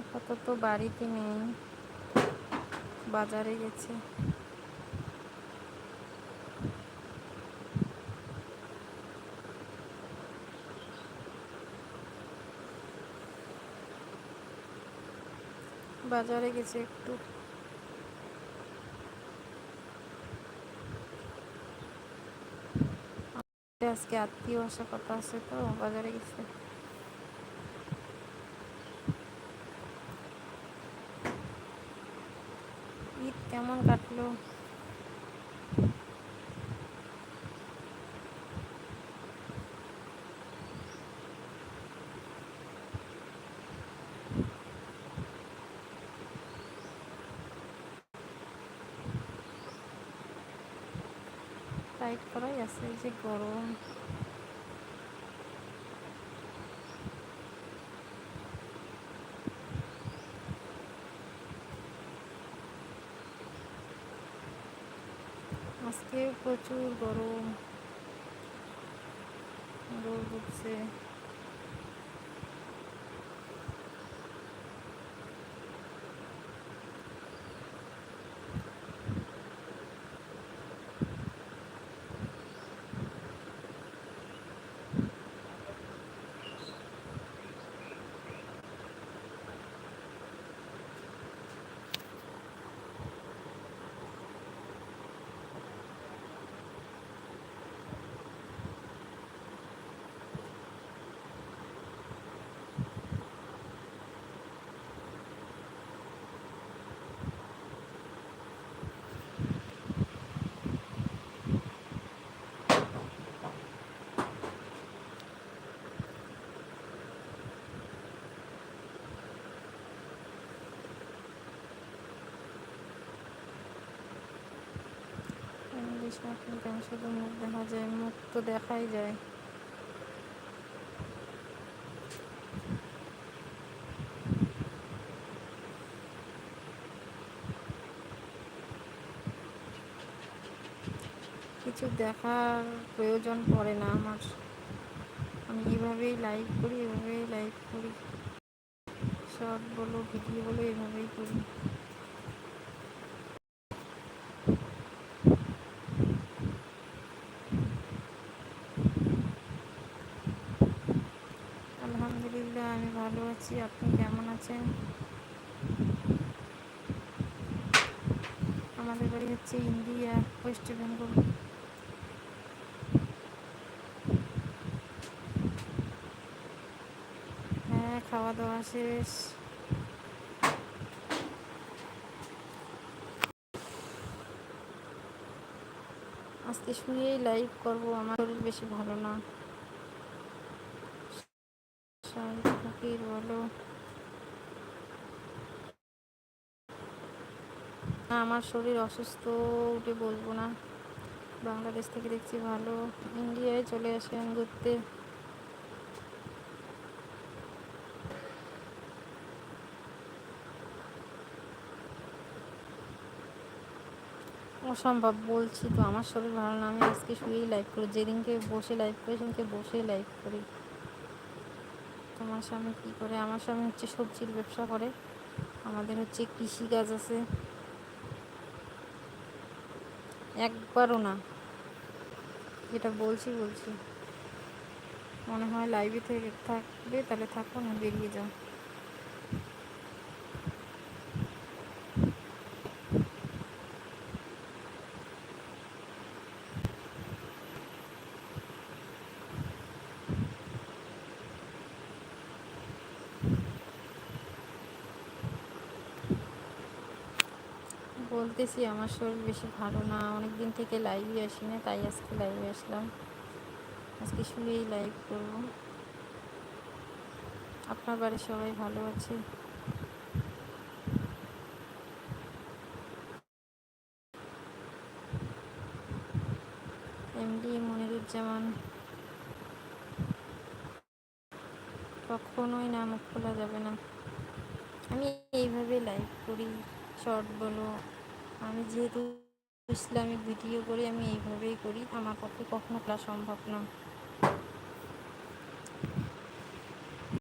আপাতত বাড়িতে নেই। বাজারে গেছে। বাজারে গেছে একটু। আজকে আত্মীয় আসা কথা আছে তো, বাজারে গেছে। ঈদ কেমন কাটলো? টাইট করাই আছে যে গরম। আজকে প্রচুর গরম। রোদ উঠছে। ইংলিশ নাটক কেন শুধু মুখ দেখা যায়, মুখ তো দেখাই যায়। কিছু দেখার প্রয়োজন পড়ে না আমার। আমি এভাবেই লাইভ করি, এভাবেই লাইভ করি। শর্ট বলো ভিডিও বলো, এভাবেই করি আলহামদুলিল্লাহ আমি ভালো আছি, আপনি কেমন আছেন? আমাদের বাড়ি হচ্ছে ইন্ডিয়া, ওয়েস্ট বেঙ্গল। হ্যাঁ খাওয়া দাওয়া শেষ। আজকে শুয়েই লাইভ করব, আমার বেশি ভালো না। বলো। আমার শরীর অসুস্থ, উঠে বলব না। বাংলাদেশ থেকে দেখছি ভালো। ইন্ডিয়ায় চলে আসেন ঘুরতে। অসম্ভব, বলছি তো, আমার শরীর ভালো না। আমি আজকে শুয়েই লাইভ করি। যেদিনকে বসে লাইভ করি, সেদিনকে বসেই লাইভ করি। তোমার স্বামী কী করে? আমার স্বামী হচ্ছে সবজির ব্যবসা করে। আমাদের হচ্ছে কৃষিকাজ আছে। একবারও না। যেটা বলছি বলছি। মনে হয় লাইভে থেকে থাকবে, তাহলে থাকো, না বেরিয়ে যাও। বলতেছি, আমার শরীর বেশি ভালো না। অনেক দিন থেকে লাইভে আসি না তাই আজকে লাইভে আসলাম। আজকে শুয়েই লাইভ করব। আপনার বাড়ির সবাই ভালো আছে? এমডি মনিরুজ্জামান। কখনোই না মুখ খোলা যাবে না। আমি এইভাবে লাইভ করি শর্ট বলো আমি যেহেতু ইসলামিক ভিডিও করি আমি এইভাবেই করি। আমার পক্ষে কখনো ক্লাস সম্ভব না।